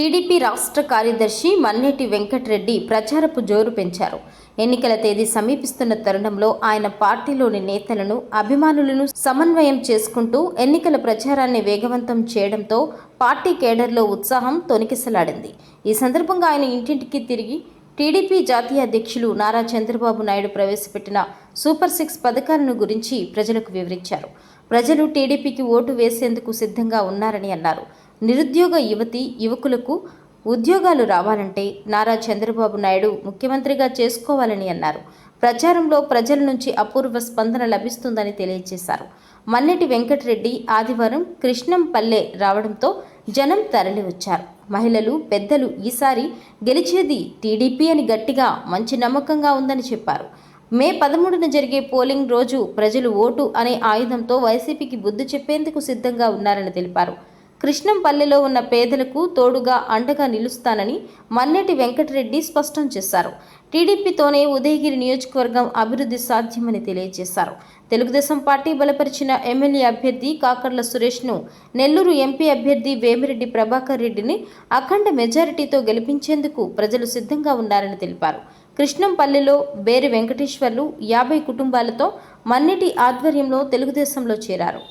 TDP రాష్ట్ర కార్యదర్శి మల్లెటి వెంకటరెడ్డి ప్రచారపు జోరు పెంచారు. ఎన్నికల తేదీ సమీపిస్తున్న తరుణంలో ఆయన పార్టీలోని నేతలను అభిమానులను సమన్వయం చేసుకుంటూ ఎన్నికల ప్రచారాన్ని వేగవంతం చేయడంతో పార్టీ కేడర్లో ఉత్సాహం తొనికిసలాడింది. ఈ సందర్భంగా ఆయన ఇంటింటికి తిరిగి టీడీపీ జాతీయ అధ్యక్షులు నారా చంద్రబాబు నాయుడు ప్రవేశపెట్టిన సూపర్ సిక్స్ పథకాలను గురించి ప్రజలకు వివరించారు. ప్రజలు టీడీపీకి ఓటు వేసేందుకు సిద్ధంగా ఉన్నారని అన్నారు. నిరుద్యోగ యువతి యువకులకు ఉద్యోగాలు రావాలంటే నారా చంద్రబాబు నాయుడు ముఖ్యమంత్రిగా చేసుకోవాలని అన్నారు. ప్రచారంలో ప్రజల నుంచి అపూర్వ స్పందన లభిస్తుందని తెలియజేశారు. మన్నెటి వెంకటరెడ్డి ఆదివారం కృష్ణంపల్లె రావడంతో జనం తరలివచ్చారు. మహిళలు పెద్దలు ఈసారి గెలిచేది టీడీపీ అని గట్టిగా మంచి నమ్మకంగా ఉందని చెప్పారు. మే పదమూడున జరిగే పోలింగ్ రోజు ప్రజలు ఓటు అనే ఆయుధంతో వైసీపీకి బుద్ధి చెప్పేందుకు సిద్ధంగా ఉన్నారని తెలిపారు. కృష్ణంపల్లెలో ఉన్న పేదలకు తోడుగా అండగా నిలుస్తానని మన్నెటి వెంకటరెడ్డి స్పష్టం చేశారు. టీడీపీతోనే ఉదయగిరి నియోజకవర్గం అభివృద్ధి సాధ్యమని తెలియజేశారు. తెలుగుదేశం పార్టీ బలపరిచిన ఎమ్మెల్యే అభ్యర్థి కాకర్ల సురేష్ను నెల్లూరు ఎంపీ అభ్యర్థి వేమిరెడ్డి ప్రభాకర్ రెడ్డిని అఖండ మెజారిటీతో గెలిపించేందుకు ప్రజలు సిద్ధంగా ఉన్నారని తెలిపారు. కృష్ణంపల్లెలో బేరి వెంకటేశ్వర్లు యాభై కుటుంబాలతో మన్నెటి ఆధ్వర్యంలో తెలుగుదేశంలో చేరారు.